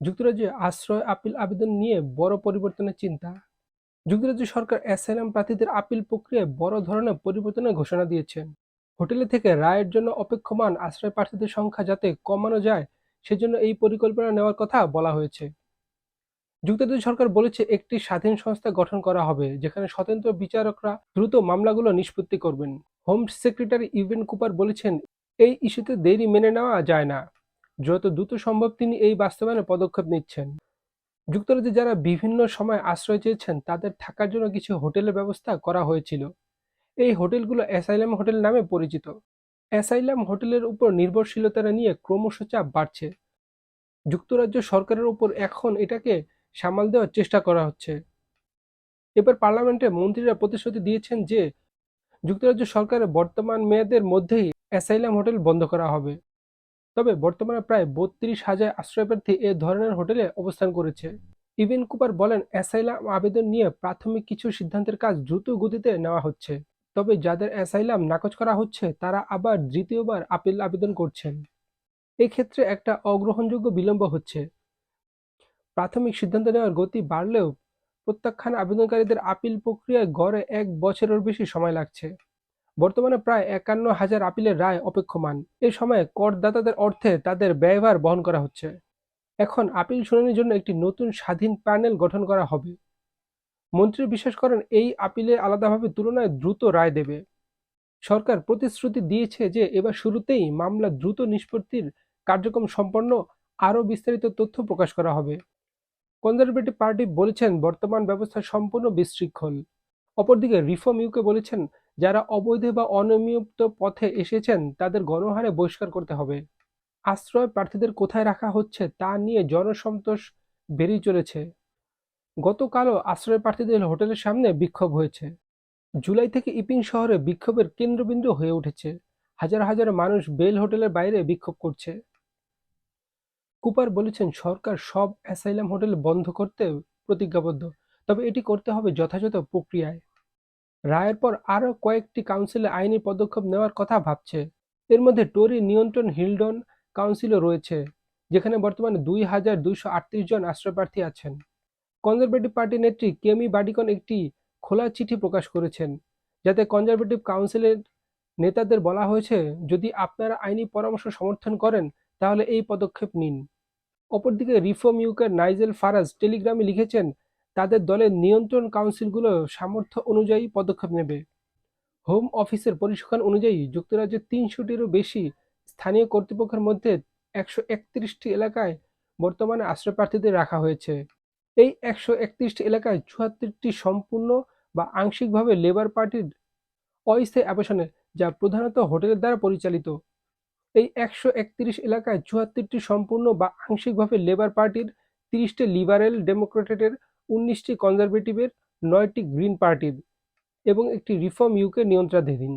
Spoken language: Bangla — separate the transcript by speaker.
Speaker 1: যুক্তরাজ্যে আশ্রয়, আপিল, আবেদন নিয়ে বড় পরিবর্তনের চিন্তা। যুক্তরাজ্য সরকার অ্যাসাইলাম প্রার্থীদের আপিল প্রক্রিয়ায় বড় ধরনের পরিবর্তনের ঘোষণা দিয়েছেন। হোটেলে থেকে রায়ের জন্য অপেক্ষমান আশ্রয় প্রার্থীদের সংখ্যা যাতে কমানো যায়, সেজন্য এই পরিকল্পনা নেওয়ার কথা বলা হয়েছে। যুক্তরাজ্য সরকার বলেছে একটি স্বাধীন সংস্থা গঠন করা হবে, যেখানে স্বতন্ত্র বিচারকরা দ্রুত মামলাগুলো নিষ্পত্তি করবেন। হোম সেক্রেটারি ইভেন কুপার বলেছেন, এই ইস্যুতে দেরি মেনে নেওয়া যায় না। যত দ্রুত সম্ভব তিনি এই বাস্তবায়নে পদক্ষেপ নিচ্ছেন। যুক্তরাজ্যে যারা বিভিন্ন সময় আশ্রয় চেয়েছেন, তাদের থাকার জন্য কিছু হোটেলের ব্যবস্থা করা হয়েছিল। এই হোটেলগুলো অ্যাসাইলাম হোটেল নামে পরিচিত। অ্যাসাইলাম হোটেলের উপর নির্ভরশীলতা নিয়ে ক্রমশ চাপ বাড়ছে। যুক্তরাজ্য সরকারের উপর এখন এটাকে সামাল দেওয়ার চেষ্টা করা হচ্ছে। এবার পার্লামেন্টে মন্ত্রীরা প্রতিশ্রুতি দিয়েছেন যে, যুক্তরাজ্য সরকারের বর্তমান মেয়াদের মধ্যেই অ্যাসাইলাম হোটেল বন্ধ করা হবে। তবে বর্তমানে প্রায় বত্রিশ হাজার আশ্রয়প্রার্থী এ ধরনের হোটেলে অবস্থান করেছে। ইভেন কুপার বলেন, অ্যাসাইলাম আবেদন নিয়ে প্রাথমিক কিছু সিদ্ধান্তের কাজ দ্রুত গতিতে নেওয়া হচ্ছে। তবে যাদের অ্যাসাইলাম নাকচ করা হচ্ছে, তারা আবার দ্বিতীয়বার আপিল আবেদন করছেন। এক্ষেত্রে একটা অগ্রহণযোগ্য বিলম্ব হচ্ছে। প্রাথমিক সিদ্ধান্ত নেওয়ার গতি বাড়লেও প্রত্যাখ্যান আবেদনকারীদের আপিল প্রক্রিয়ায় গড়ে এক বছরের বেশি সময় লাগছে। বর্তমানে প্রায় একান্ন হাজার আপিলের রায় অপেক্ষমান। এ সময়ে করদাতাদের অর্থে তাদের ব্যয়ভার বহন করা হচ্ছে। এখন আপিল শুনানির জন্য একটি নতুন স্বাধীন প্যানেল গঠন করা হবে। মন্ত্রী বিশ্বাস করেন এই আপিলে আলাদাভাবে তুলনায় দ্রুত রায় দেবে। সরকার প্রতিশ্রুতি দিয়েছে যে এবার শুরুতেই মামলা দ্রুত নিষ্পত্তির কার্যক্রম সম্পন্ন আরও বিস্তারিত তথ্য প্রকাশ করা হবে। কনজারভেটিভ পার্টি বলেছেন, বর্তমান ব্যবস্থা সম্পূর্ণ বিশৃঙ্খল। অপরদিকে রিফর্ম ইউকে বলেছেন যারা অবৈধ বা অনিয়মিত পথে এসেছেন, তাদের গণহারে বহিষ্কার করতে হবে। আশ্রয় প্রার্থীদের কোথায় রাখা হচ্ছে তা নিয়ে জনসন্তোষ বেড়েই চলেছে। গতকালও আশ্রয় প্রার্থীদের হোটেলের সামনে বিক্ষোভ হয়েছে। জুলাই থেকে ইপিং শহরে বিক্ষোভের কেন্দ্রবিন্দু হয়ে উঠেছে। হাজার হাজার মানুষ বেল হোটেলের বাইরে বিক্ষোভ করছে। কুপার বলেছেন, সরকার সব অ্যাসাইলাম হোটেল বন্ধ করতে প্রতিজ্ঞাবদ্ধ, তবে এটি করতে হবে যথাযথ প্রক্রিয়ায়। রায়ের পর আরও কয়েকটি কাউন্সিলে আইনি পদক্ষেপ নেওয়ার কথা ভাবছে। এর মধ্যে টোরি, নিয়ন্ত্রণ, হিলডন কাউন্সিলও রয়েছে, যেখানে বর্তমানে দুই হাজার দুইশো আটত্রিশ জন আশ্রয়প্রার্থী আছেন। কনজারভেটিভ পার্টি নেত্রী কেমি বাডিকন একটি খোলা চিঠি প্রকাশ করেছেন, যাতে কনজারভেটিভ কাউন্সিলের নেতাদের বলা হয়েছে, যদি আপনারা আইনি পরামর্শ সমর্থন করেন, তাহলে এই পদক্ষেপ নিন। অপরদিকে রিফর্ম ইউকের নাইজেল ফারাজ টেলিগ্রামে লিখেছেন তাদের দলের নিয়ন্ত্রণ কাউন্সিলগুলো সামর্থ্য অনুযায়ী পদক্ষেপ নেবে। হোম অফিসের পরিসংখ্যান অনুযায়ী যুক্তরাজ্যের তিনশোটিরও বেশি স্থানীয় কর্তৃপক্ষের মধ্যে একশো একত্রিশটি এলাকায় বর্তমানে আশ্রয়প্রার্থীদের রাখা হয়েছে। এই একশো একত্রিশটি এলাকায় চুয়াত্তরটি সম্পূর্ণ বা আংশিকভাবে লেবার পার্টির অস্থায়ী আবাসনে, যা প্রধানত হোটেলের দ্বারা পরিচালিত। এই একশো একত্রিশ এলাকায় চুয়াত্তরটি সম্পূর্ণ বা আংশিকভাবে লেবার পার্টির তিরিশটি লিবারেল ডেমোক্রেটের উনিশটি কনজারভেটিভের নয়টি গ্রিন পার্টির এবং একটি রিফর্ম ইউকে নিয়ন্ত্রণাধীন।